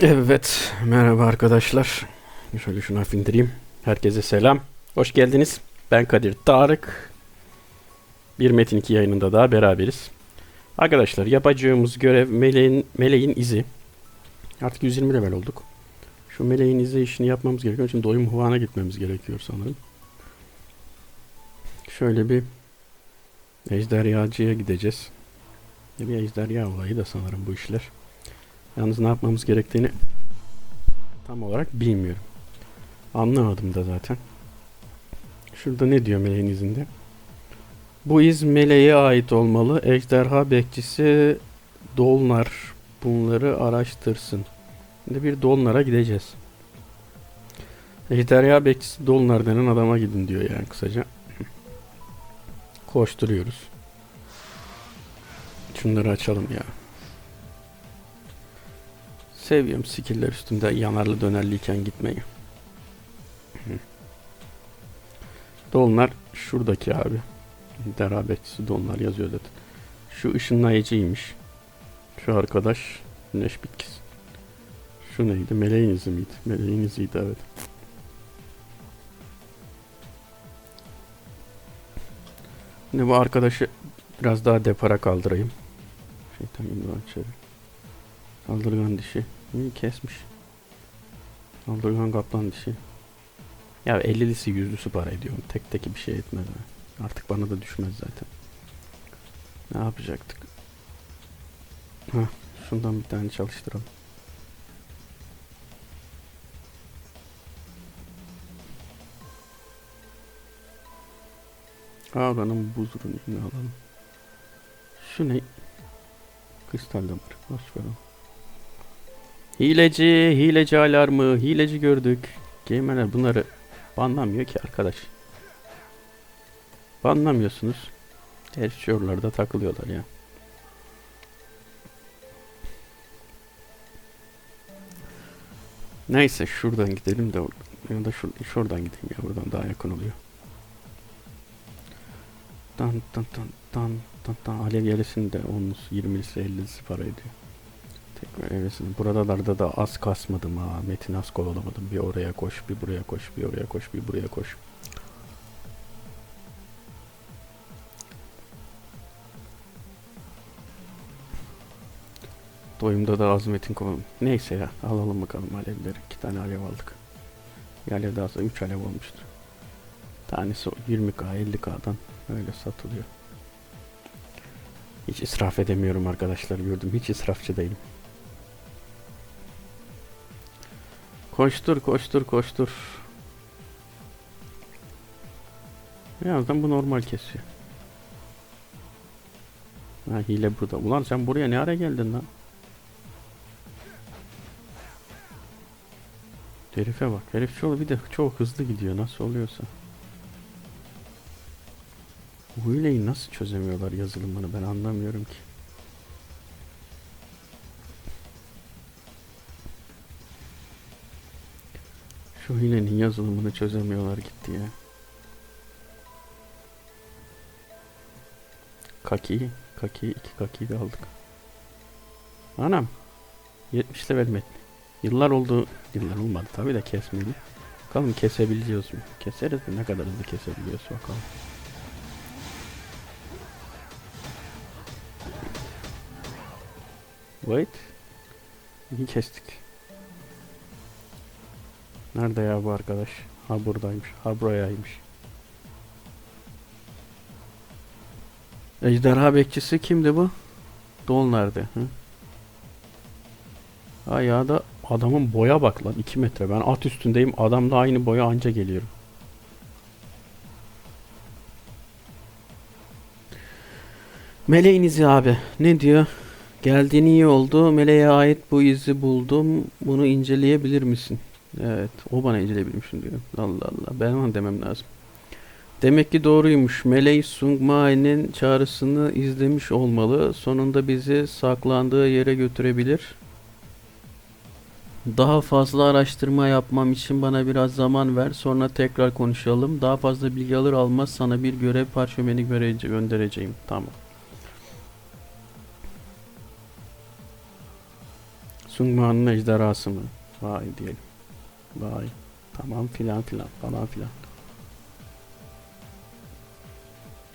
Evet, merhaba arkadaşlar. Şöyle şunu hafif. Herkese selam. Hoş geldiniz. Ben Kadir Tarık. Bir Metin 2 yayınında daha beraberiz. Arkadaşlar yapacağımız görev meleğin, meleğin izi. Artık 120 level olduk. Şu meleğin izi işini yapmamız gerekiyor. Şimdi doyum huvana gitmemiz gerekiyor sanırım. Şöyle bir ejderhacıya gideceğiz. Bir ejderha olayı da sanırım bu işler. Yalnız ne yapmamız gerektiğini tam olarak bilmiyorum. Anlamadım da zaten. Şurada ne diyor meleğin izinde? Bu iz meleğe ait olmalı. Ejderha bekçisi Dolnar bunları araştırsın. Şimdi bir Dolnar'a gideceğiz. Ejderha bekçisi Dolnar denen adama gidin diyor yani kısaca. Koşturuyoruz. Şunları açalım ya. Seviyorum skiller üstünde yanarlı dönerliyken gitmeyi. Dolunlar şuradaki abi. Derabetçisi Dolunlar yazıyor zaten. Şu ışınlayıcıymış. Şu arkadaş güneş bitkisi. Şu neydi? Meleğin izi miydi? Meleğin iziydi evet. Şimdi bu arkadaşı biraz daha depara kaldırayım. Şeytan gibi açarım. Saldırgan dişi. İyi kesmiş. Saldırgan kaplan dişi. Ya 50'lisi yüzlüsü para ediyorum. Tek teki bir şey etmez. ha. Artık bana da düşmez zaten. Ne yapacaktık? Hah, şundan bir tane çalıştıralım. Ağlanın buz ürününü alalım. Şu ne? Kristal damar. Boş ver. Hileci, hileci alarmı, hileci gördük. Gamerler bunları banlamıyor ki arkadaş. Banlamıyorsunuz. Her şey takılıyorlar ya. Neyse şuradan gidelim de ya da şur şuradan gideyim ya buradan daha yakın oluyor. Tan tan tan tan tan tan alev yelesinin de 10'lusu 20'lisi 50'lisi para ediyor. Tekrar evresini. Buralarda da az kasmadım ha. Metin az kovalamadım. Bir oraya koş, bir buraya koş, bir oraya koş, bir buraya koş. Doyumda da az metin kovalamadım. Neyse ya. Alalım bakalım alevleri. İki tane alev aldık. Bir daha sonra 3 alev olmuştur. Tanesi 20k 50k'dan öyle satılıyor. Hiç israf edemiyorum arkadaşlar gördüm. Hiç israfçı değilim. Koştur koştur koştur. Birazdan bu normal kesiyor. Ha hile burada. Ulan sen buraya ne ara geldin lan? Herife bak. Herif çok bir de çok hızlı gidiyor. Nasıl oluyorsa. Bu hileyi nasıl çözemiyorlar yazılımını ben anlamıyorum ki. Şu hilenin yazılımını çözemiyorlar gitti ya. Kaki, kaki, iki kakiyi de aldık. Anam. 70 level metni. Yıllar oldu. Yıllar olmadı tabi de kesmeyeli. Bakalım kesebiliyoruz mu? Keseriz mi? Ne kadar hızlı kesebiliyoruz bakalım. Wait. İyi kestik. Nerede ya bu arkadaş? Ha buradaymış. Ha burayaymış. Ejderha bekçisi kimdi bu? Dol nerede? Hı? Ha ya da adamın boya bak lan 2 metre. Ben at üstündeyim. Adamla aynı boya anca geliyorum. Meleğin izi abi. Ne diyor? Geldiğin iyi oldu. Meleğe ait bu izi buldum. Bunu inceleyebilir misin? Evet. O bana inceleyebilmişsin diyor. Allah Allah. Ben ona demem lazım. Demek ki doğruymuş. Melei Sungmai'nin çağrısını izlemiş olmalı. Sonunda bizi saklandığı yere götürebilir. Daha fazla araştırma yapmam için bana biraz zaman ver. Sonra tekrar konuşalım. Daha fazla bilgi alır almaz sana bir görev parşömeni göndereceğim. Tamam. Sungman'ın ejderhası mı? Vay diyelim. Vay. Tamam filan filan falan filan.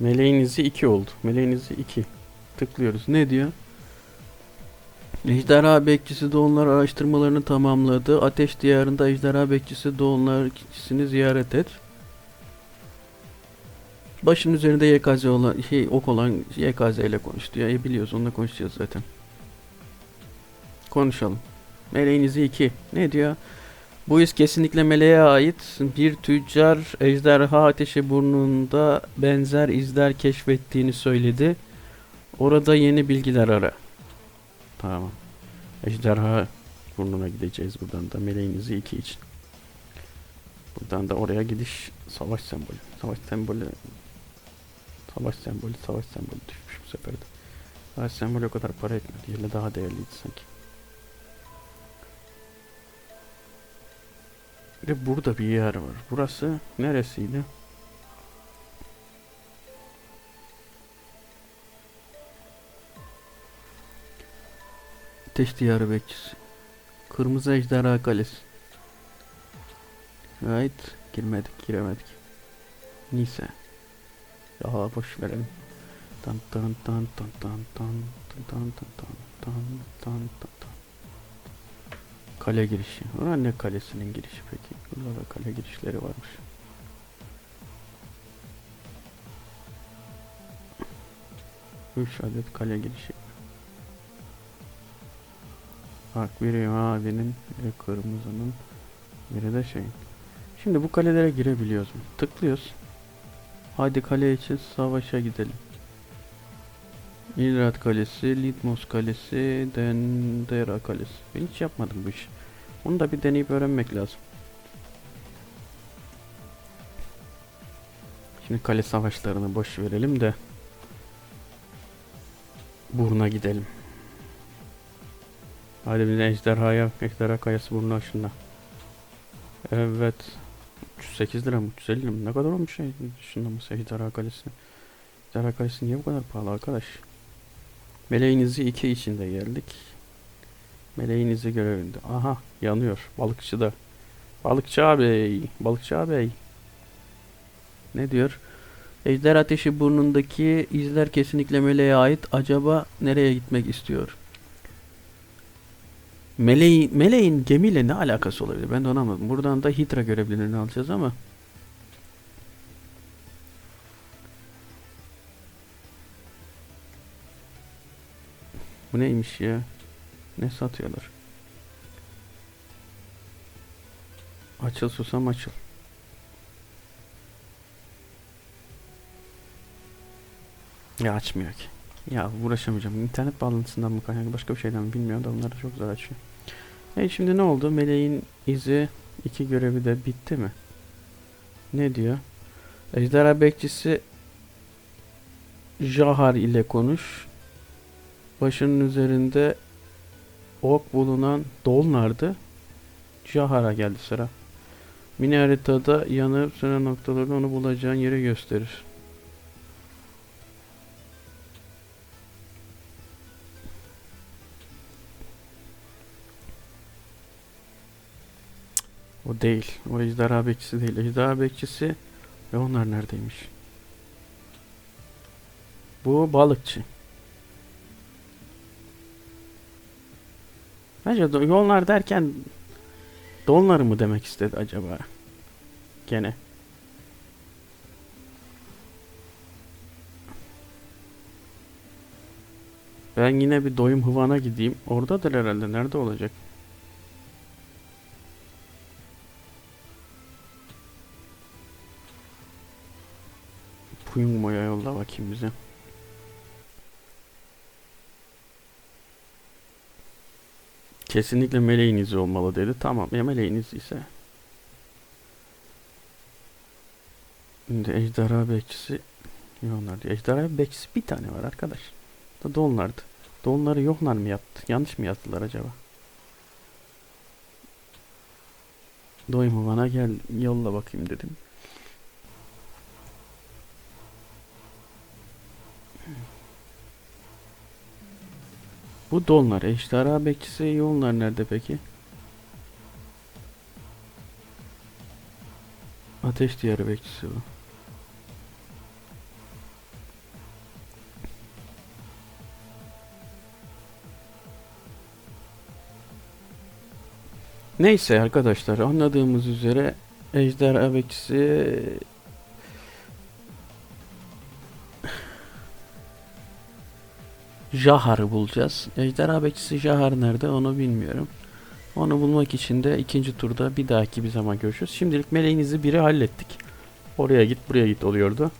Meleğin izi 2 oldu. Meleğin izi 2. Tıklıyoruz. Ne diyor? Ejderha bekçisi doğumlar araştırmalarını tamamladı. Ateş diyarında ejderha bekçisi doğumlar kişisini ziyaret et. Başın üzerinde YKZ olan şey ok olan YKZ ile konuş diyor. E biliyoruz onunla konuşacağız zaten. Konuşalım. Meleğin izi 2. Ne diyor? Bu iz kesinlikle meleğe ait. Bir tüccar ejderha ateşi burnunda benzer izler keşfettiğini söyledi. Orada yeni bilgiler ara. Tamam. Ejderha burnuna gideceğiz buradan da meleğin izi 2 için. Buradan da oraya gidiş savaş sembolü. Savaş sembolü Savaş sembolü, savaş sembolü düşmüş bu sefer de. Savaş sembolü o kadar para etmedi. Yerine daha değerliydi sanki. Bir de burada bir yer var. Burası neresiydi? Ateş Diyarı Bekçisi. Kırmızı Ejderha Kalesi. Evet. Girmedik, giremedik. Neyse. Ya boş verelim. Tan tan tan tan tan tan tan tan tan tan tan tan tan Kale girişi. Ulan ne kalesinin girişi peki? Burada da kale girişleri varmış. Üç adet kale girişi. Bak biri mavinin, biri kırmızının, biri de şeyin. Şimdi bu kalelere girebiliyoruz mu? Tıklıyoruz. Hadi kale için savaşa gidelim. İlrat Kalesi, Litmos Kalesi, Dendera Kalesi. Ben hiç yapmadım bu işi. Onu da bir deneyip öğrenmek lazım. Şimdi kale savaşlarını boş verelim de Buruna gidelim. Hadi bir de ejderhaya, ejderha kayası burnu aşında. Evet. 308 lira mı? 350 lira mı? Ne kadar olmuş şey? Şunlaması ejderha kalesi. Ejderha kalesi niye bu kadar pahalı arkadaş? Meleğin izi 2 içinde geldik. Meleğin izi görevinde. Aha yanıyor. Balıkçı da. Balıkçı abi. Balıkçı abi. Ne diyor? Ejder ateşi burnundaki izler kesinlikle meleğe ait. Acaba nereye gitmek istiyor? Meleğin, meleğin gemiyle ne alakası olabilir? Ben de onu anlamadım. Buradan da Hydra görevlilerini alacağız ama. Bu neymiş ya? Ne satıyorlar? Açıl susam açıl. Ya açmıyor ki. Ya uğraşamayacağım. İnternet bağlantısından mı kaynaklı başka bir şeyden mi bilmiyorum da da çok zor açıyor. E şimdi ne oldu? Meleğin izi iki görevi de bitti mi? Ne diyor? Ejderha bekçisi Jahar ile konuş. Başının üzerinde ok bulunan Dolnar'dı. Jahar'a geldi sıra. Mini haritada yanıp sönen noktalarda onu bulacağın yeri gösterir. O değil. O ejderha bekçisi değil. Ejderha bekçisi ve onlar neredeymiş? Bu balıkçı. Do- yollar derken donları mı demek istedi acaba? Gene. Ben yine bir doyum hıvana gideyim. Oradadır herhalde. Nerede olacak? Puyungo'ya yolla bakayım bize. Kesinlikle meleğin izi olmalı dedi. Tamam ya meleğin ise. Şimdi ejderha bekçisi Yonlar diyor. Ejderha bekçisi bir tane var arkadaş. Da donlardı. Donları yoklar mı yaptı? Yanlış mı yazdılar acaba? Doyumu bana gel yolla bakayım dedim. Bu Dolnar. Ejderha bekçisi Yolnar nerede peki? Ateş diyarı bekçisi bu. Neyse arkadaşlar anladığımız üzere ejderha bekçisi Jahar'ı bulacağız. Ejderha bekçisi Jahar nerede onu bilmiyorum. Onu bulmak için de ikinci turda bir dahaki bir zaman görüşürüz. Şimdilik meleğinizi biri hallettik. Oraya git buraya git oluyordu.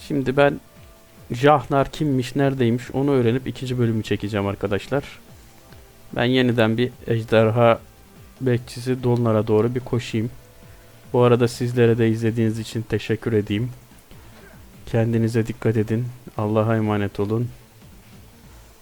Şimdi ben Jahnar kimmiş neredeymiş onu öğrenip ikinci bölümü çekeceğim arkadaşlar. Ben yeniden bir ejderha bekçisi Dolnar'a doğru bir koşayım. Bu arada sizlere de izlediğiniz için teşekkür edeyim. Kendinize dikkat edin. Allah'a emanet olun.